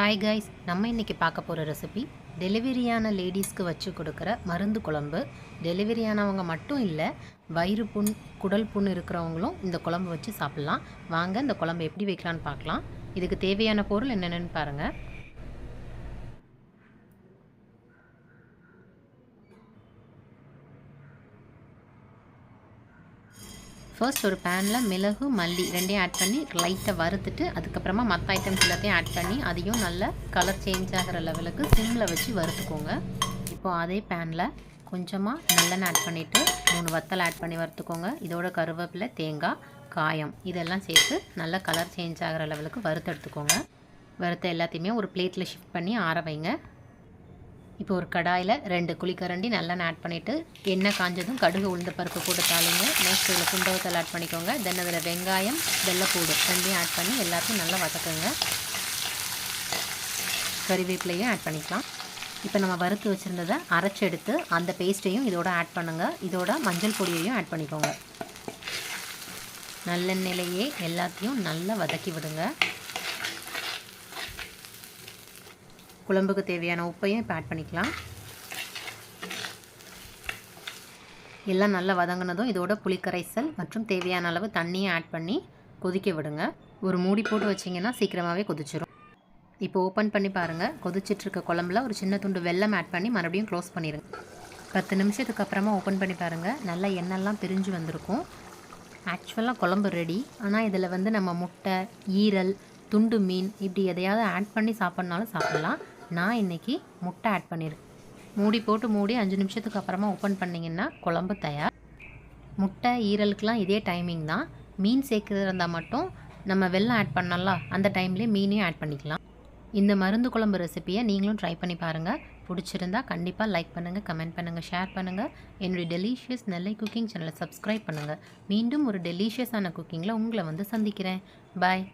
Hi guys நம்ம இன்றைக்கி பார்க்க போகிற ரெசிபி டெலிவரியான லேடிஸ்க்கு வச்சு கொடுக்குற மருந்து குழம்பு. டெலிவரியானவங்க மட்டும் இல்லை வயிறு புண் குடல் புண் இருக்கிறவங்களும் இந்த குழம்பு வச்சு சாப்பிட்லாம். வாங்க இந்த குழம்பு எப்படி வைக்கலான்னு பார்க்கலாம். இதுக்கு தேவையான பொருள் என்னென்னு பாருங்கள் ஃபர்ஸ்ட் ஒரு பேனில் மிளகு மல்லி ரெண்டையும் ஆட் பண்ணி லைட்டாக வறுத்துட்டு அதுக்கப்புறமா மற்ற ஐட்டம்ஸ் எல்லாத்தையும் ஆட் பண்ணி அதையும் நல்ல கலர் சேஞ்ச் ஆகிற லெவலுக்கு சிம்மில் வச்சு வறுத்துக்கோங்க. இப்போது அதே பேனில் கொஞ்சமாக நல்லெண்ணெய் ஆட் பண்ணிவிட்டு மூணு வத்தல் ஆட் பண்ணி வறுத்துக்கோங்க. இதோட கருவேப்பிலை தேங்காய் காயம் இதெல்லாம் சேர்த்து நல்ல கலர் சேஞ்ச் ஆகிற லெவலுக்கு வறுத்து எடுத்துக்கோங்க வறுத்த எல்லாத்தையுமே ஒரு பிளேட்டில் ஷிஃப்ட் பண்ணி ஆற வைங்க. இப்போ ஒரு கடாயில் ரெண்டு குழிக்கரண்டி நல்லெண்ணெய் ஆட் பண்ணிவிட்டு எண்ணெய் காஞ்சதும் கடுகு உளுந்த பருப்பு போட்டு தாளிங்க. நெக்ஸ்ட் இதில் குண்டவத்தல் ஆட் பண்ணிக்கோங்க. தென் அதில் வெங்காயம் வெள்ளைப்பூடு ரெண்டையும் ஆட் பண்ணி எல்லாத்தையும் நல்லா வதக்குங்க. கறிவேப்பிலையும் ஆட் பண்ணிக்கலாம். இப்போ நம்ம வறுத்து வச்சுருந்ததை அரைச்சி எடுத்து அந்த பேஸ்ட்டையும் இதோட ஆட் பண்ணுங்கள் இதோட மஞ்சள் பொடியையும் ஆட் பண்ணிக்கோங்க. நல்லெண்ணெயிலேயே எல்லாத்தையும் நல்லா வதக்கி விடுங்க. குழம்புக்கு தேவையான உப்பையும் இப்போ ஆட் பண்ணிக்கலாம். எல்லாம் நல்லா வதங்கினதும் இதோட புளிக்கரைசல் மற்றும் தேவையான அளவு தண்ணியை ஆட் பண்ணி கொதிக்க விடுங்க. ஒரு மூடி போட்டு வச்சிங்கன்னா சீக்கிரமாகவே கொதிச்சிடும் இப்போ ஓப்பன் பண்ணி பாருங்கள் கொதிச்சிட்ருக்க குழம்புல ஒரு சின்ன துண்டு வெல்லம் ஆட் பண்ணி மறுபடியும் க்ளோஸ் பண்ணிடுங்க பத்து நிமிஷத்துக்கு அப்புறமா ஓப்பன் பண்ணி பாருங்கள் நல்லா எண்ணெய்லாம் பிரிஞ்சு வந்திருக்கும். ஆக்சுவலாக குழம்பு ரெடி ஆனால் இதில் வந்து நம்ம முட்டை ஈரல் துண்டு மீன் இப்படி எதையாவது ஆட் பண்ணி சாப்பிட்னாலும் சாப்பிட்லாம். நான் இன்றைக்கி முட்டை ஆட் பண்ணியிருக்கேன் மூடி போட்டு மூடி அஞ்சு நிமிஷத்துக்கு அப்புறமா ஓப்பன் பண்ணிங்கன்னா குழம்பு தயார். முட்டை ஈரலுக்கெலாம் இதே டைமிங் தான். மீன் சேர்க்குறது இருந்தால் மட்டும் நம்ம வெள்ளம் ஆட் பண்ணலாம் அந்த டைம்லேயே மீனையும் ஆட் பண்ணிக்கலாம். இந்த மருந்து குழம்பு ரெசிப்பியை நீங்களும் ட்ரை பண்ணி பாருங்கள் பிடிச்சிருந்தா கண்டிப்பாக லைக் பண்ணுங்கள் கமெண்ட் பண்ணுங்கள் ஷேர் பண்ணுங்கள் என்னுடைய டெலிஷியஸ் நெல்லை குக்கிங் சேனலை சப்ஸ்கிரைப் பண்ணுங்கள் மீண்டும் ஒரு டெலிஷியஸான குக்கிங்கில் உங்களை வந்து சந்திக்கிறேன். பாய்